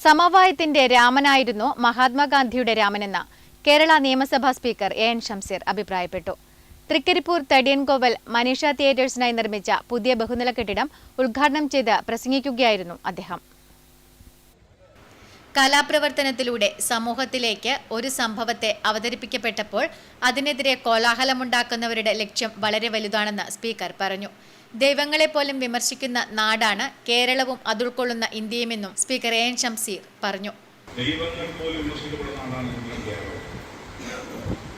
സമവായത്തിന്റെ രാമനായിരുന്നു മഹാത്മാഗാന്ധിയുടെ രാമനെന്ന കേരള നിയമസഭാ speaker A N Shamseer അഭിപ്രായപ്പെട്ടു. തൃക്കരിപ്പൂർ തടിയൻകോവൽ മനീഷ തിയേറ്റേഴ്സിനായി നിർമ്മിച്ച പുതിയ ബഹുനില കെട്ടിടം ഉദ്ഘാടനം ചെയ്ത് പ്രസംഗിക്കുകയായിരുന്നു അദ്ദേഹം. കലാപ്രവർത്തനത്തിലൂടെ സമൂഹത്തിലേക്ക് ഒരു സംഭവത്തെ അവതരിപ്പിക്കപ്പെട്ടപ്പോൾ അതിനെതിരെ കോലാഹലമുണ്ടാക്കുന്നവരുടെ ലക്ഷ്യം വളരെ വലുതാണെന്ന് സ്പീക്കർ പറഞ്ഞു. ദൈവങ്ങളെ പോലും വിമർശിക്കുന്ന നാടാണ് കേരളവും അതുൾക്കൊള്ളുന്ന ഇന്ത്യയുമെന്നും സ്പീക്കർ എൻ ഷംസീർ പറഞ്ഞു. ദൈവങ്ങൾ പോലും വിമർശിക്കപ്പെടുന്ന നാടാണ്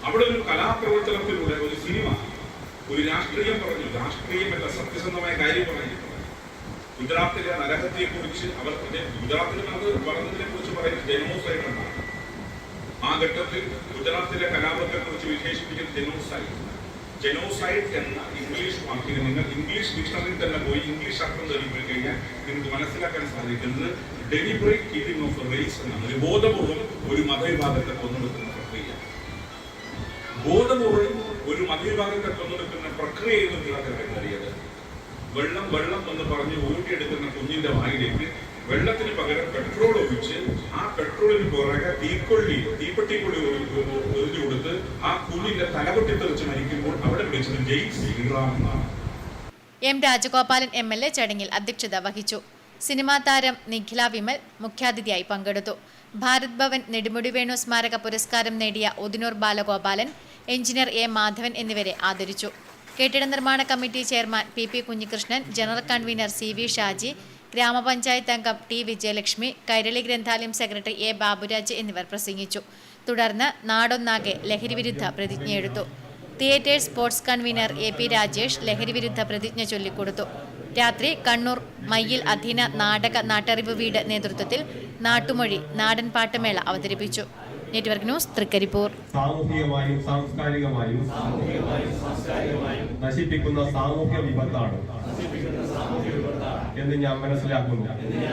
അവിടെ ഒരു കലാപ്രവർത്തനത്തിലൂടെ ഒരു സിനിമ ഒരു രാഷ്ട്രീയം പറഞ്ഞു രാഷ്ട്രീയമല്ല സത്യസന്ധമായ കാര്യം പറഞ്ഞു ഗുജറാത്തിലെ നരഹത്യയെ കുറിച്ച് അവർ ഗുജറാത്തിൽ നമുക്ക് വളർന്നതിനെ കുറിച്ച് പറയുന്നത് ജനോസൈഡ് എന്നാണ് ആ ഘട്ടത്തിൽ ഗുജറാത്തിലെ കലാപത്തെ കുറിച്ച് വിശേഷിപ്പിക്കുന്ന ജനോസൈഡ് ജനോസൈഡ് എന്ന ഇംഗ്ലീഷ് വാക്കിന് നിങ്ങൾ ഇംഗ്ലീഷ് ഡിക്ഷണറിയിൽ തന്നെ പോയി ഇംഗ്ലീഷ് അർത്ഥം തേടി പോയി കഴിഞ്ഞാൽ നിങ്ങൾക്ക് മനസ്സിലാക്കാൻ സാധിക്കുന്നത് ഡെലിബറേറ്റ് കില്ലിംഗ് ഓഫ് റേസ് എന്നാണ്. ഒരു ബോധപൂർവം ഒരു മതവിഭാഗത്തെ കൊന്നെടുക്കുന്ന പ്രക്രിയ. ബോധപൂർവം ഒരു മതവിഭാഗത്തെ കൊന്നെടുക്കുന്ന പ്രക്രിയ എന്ന് നിങ്ങൾക്ക് അറിയത് വെള്ളം വെള്ളം എന്ന് പറഞ്ഞ് ഊട്ടിയെടുക്കുന്ന കുഞ്ഞിന്റെ വായിലേക്ക് വെള്ളത്തിന് പകരം പെട്രോൾ ഒഴിച്ച് ആ വിറക് തീക്കൊള്ളി തീപ്പെട്ടിക്കൊള്ളി എറിഞ്ഞു കൊടുത്ത് ആ കുഞ്ഞിന്റെ തലപൊട്ടി തെറിച്ച് മരിക്കുമ്പോൾ അവിടെ വിളിച്ചത് ജയ് ശ്രീറാം എന്നാണ്. M Rajagopalan M L A ചടങ്ങിൽ അധ്യക്ഷത വഹിച്ചു. സിനിമാ താരം നിഖില വിമൽ മുഖ്യാതിഥിയായി പങ്കെടുത്തു. ഭാരത് ഭവൻ നെടുമുടി വേണു സ്മാരക പുരസ്കാരം നേടിയ ഒതിനൂർ ബാലഗോപാലൻ എഞ്ചിനീയർ എ മാധവൻ എന്നിവരെ ആദരിച്ചു. കെട്ടിട നിർമ്മാണ committee chairman P P Kunhikrishnan general convener C V Shaji ഗ്രാമപഞ്ചായത്ത് അംഗം ടി വിജയലക്ഷ്മി കൈരളി ഗ്രന്ഥാലയം സെക്രട്ടറി എ ബാബുരാജ് എന്നിവർ പ്രസംഗിച്ചു. തുടർന്ന് നാടൊന്നാകെ ലഹരിവിരുദ്ധ പ്രതിജ്ഞയെടുത്തു. Theatres sports convener A P Rajesh ലഹരിവിരുദ്ധ പ്രതിജ്ഞ ചൊല്ലിക്കൊടുത്തു. രാത്രി കണ്ണൂർ മയ്യിൽ അധീന നാടക നാട്ടറിവ് വീട് നേതൃത്വത്തിൽ നാട്ടുമൊഴി നാടൻ പാട്ടുമേള അവതരിപ്പിച്ചു. Network news Trikaripur. സാമൂഹികമായും സാംസ്കാരികമായും നശിപ്പിക്കുന്ന സാമൂഹ്യ വിപത്താണ്. എന്ന് ഞാൻ മനസ്സിലാക്കുന്നു.